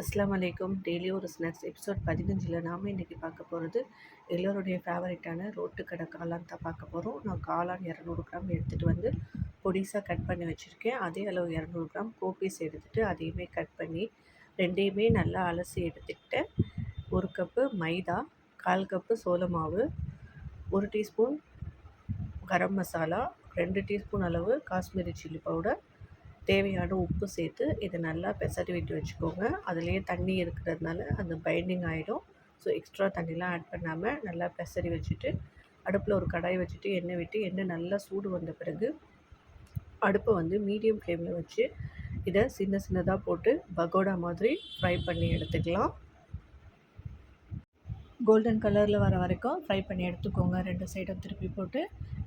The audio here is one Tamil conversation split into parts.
அஸ்லாம் வலைக்கும் டெய்லி ஒரு ஸ்நாக்ஸ் எபிசோட் பதினஞ்சில் நாம் இன்றைக்கி பார்க்க போகிறது எல்லோருடைய ஃபேவரட்டான ரோட்டுக்கடை காளான் தான் பார்க்க போகிறோம். நான் காளான் இரநூறு கிராம் எடுத்துகிட்டு வந்து பொடிசாக கட் பண்ணி வச்சுருக்கேன். அதே அளவு இரநூறு கிராம் கோபீஸ் எடுத்துகிட்டு அதையுமே கட் பண்ணி ரெண்டையுமே நல்லா அலசி எடுத்துக்கிட்டேன். ஒரு கப்பு மைதா கால் கப்பு சோள மாவு ஒரு டீஸ்பூன் கரம் மசாலா ரெண்டு டீஸ்பூன் அளவு காஷ்மீரி சில்லி பவுடர் தேவையான உப்பு சேர்த்து இதை நல்லா பெசரி விட்டு வச்சுக்கோங்க. அதுலேயே தண்ணி இருக்கிறதுனால அந்த பைண்டிங் ஆகிடும் ஸோ எக்ஸ்ட்ரா தண்ணிலாம் ஆட் பண்ணாமல் நல்லா பெசரி வச்சுட்டு அடுப்பில் ஒரு கடாய் வச்சுட்டு எண்ணெய் விட்டு எண்ணெய் நல்லா சூடு வந்த பிறகு அடுப்பை வந்து மீடியம் ஃப்ளேமில் வச்சு இதை சின்ன சின்னதாக போட்டு பகோடா மாதிரி ஃப்ரை பண்ணி எடுத்துக்கலாம். கோல்டன் கலரில் வர வரைக்கும் ஃப்ரை பண்ணி எடுத்துக்கோங்க. ரெண்டு சைடும் திருப்பி போட்டு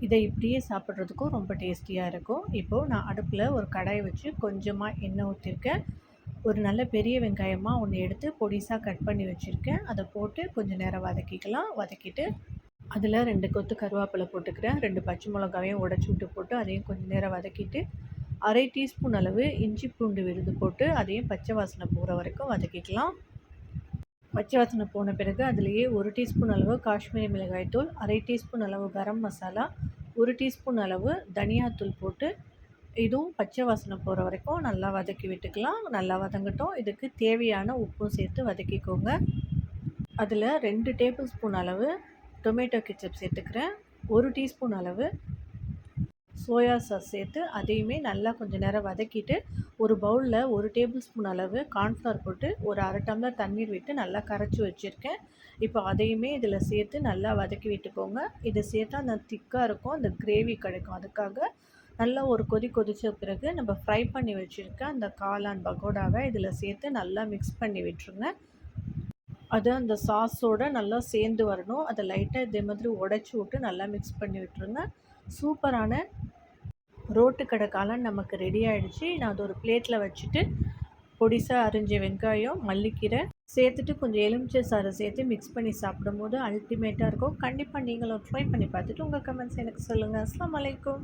இதை இப்படியே சாப்பிட்றதுக்கும் ரொம்ப டேஸ்டியாக இருக்கும். இப்போது நான் அடுப்பில் ஒரு கடாயை வச்சு கொஞ்சமாக எண்ணெய் ஊற்றிருக்கேன் ஒரு நல்ல பெரிய வெங்காயமாக ஒன்று எடுத்து பொடிசாக கட் பண்ணி வச்சுருக்கேன். அதை போட்டு கொஞ்சம் நேரம் வதக்கிக்கலாம். வதக்கிட்டு அதில் ரெண்டு கொத்து கருவேப்பிலை போட்டுக்கிறேன். ரெண்டு பச்சை மிளகாவையும் உடச்சி விட்டு போட்டு அதையும் கொஞ்சம் நேரம் வதக்கிட்டு அரை டீஸ்பூன் அளவு இஞ்சி பூண்டு விருது போட்டு அதையும் பச்சை வாசனை போகிற வரைக்கும் வதக்கிக்கலாம். பச்சை வாசனை போன பிறகு அதிலேயே ஒரு டீஸ்பூன் அளவு காஷ்மீரி மிளகாய்த்தூள் அரை டீஸ்பூன் அளவு கரம் மசாலா ஒரு டீஸ்பூன் அளவு தனியாத்தூள் போட்டு இதுவும் பச்சை வாசனை போகிற வரைக்கும் நல்லா வதக்கி விட்டுக்கலாம். நல்லா வதங்கட்டும். இதுக்கு தேவையான உப்பும் சேர்த்து வதக்கிக்கோங்க. அதில் ரெண்டு டேபிள் ஸ்பூன் அளவு டொமேட்டோ கிச்சப் சேர்த்துக்கிறேன். ஒரு டீஸ்பூன் அளவு சோயா சாஸ் சேர்த்து அதையுமே நல்லா கொஞ்சம் நேரம் வதக்கிட்டு ஒரு பவுலில் ஒரு டேபிள் ஸ்பூன் அளவு கார்ன்ஃப்ளவர் போட்டு ஒரு அரை டம்ளர் தண்ணீர் விட்டு நல்லா கரைச்சி வச்சுருக்கேன். இப்போ அதையுமே இதில் சேர்த்து நல்லா வதக்கி விட்டுக்கோங்க. இதை சேர்த்தா அந்த திக்காக இருக்கும் அந்த கிரேவி கிடைக்கும். அதுக்காக நல்லா ஒரு கொதி கொதித்த பிறகு நம்ம ஃப்ரை பண்ணி வச்சுருக்க அந்த காளான் பகோடாவை இதில் சேர்த்து நல்லா மிக்ஸ் பண்ணி விட்டுருங்க. அது அந்த சாஸோடு நல்லா சேர்ந்து வரணும். அதை லைட்டாக இதே மாதிரி உடச்சி விட்டு நல்லா மிக்ஸ் பண்ணி விட்டுருங்க. சூப்பரான ரோட்டு கடை காளான் நமக்கு ரெடி ஆகிடுச்சு நான் அதை ஒரு பிளேட்டில் வச்சுட்டு பொடிசாக அரிஞ்ச வெங்காயம் மல்லிக்கீரை சேர்த்துட்டு கொஞ்சம் எலுமிச்சை சாறை சேர்த்து மிக்ஸ் பண்ணி சாப்பிடும்போது அல்டிமேட்டாக இருக்கும். கண்டிப்பாக நீங்களும் ட்ரை பண்ணி பார்த்துட்டு உங்கள் கமெண்ட்ஸ் எனக்கு சொல்லுங்கள் அஸ்லாம் வலைக்கும்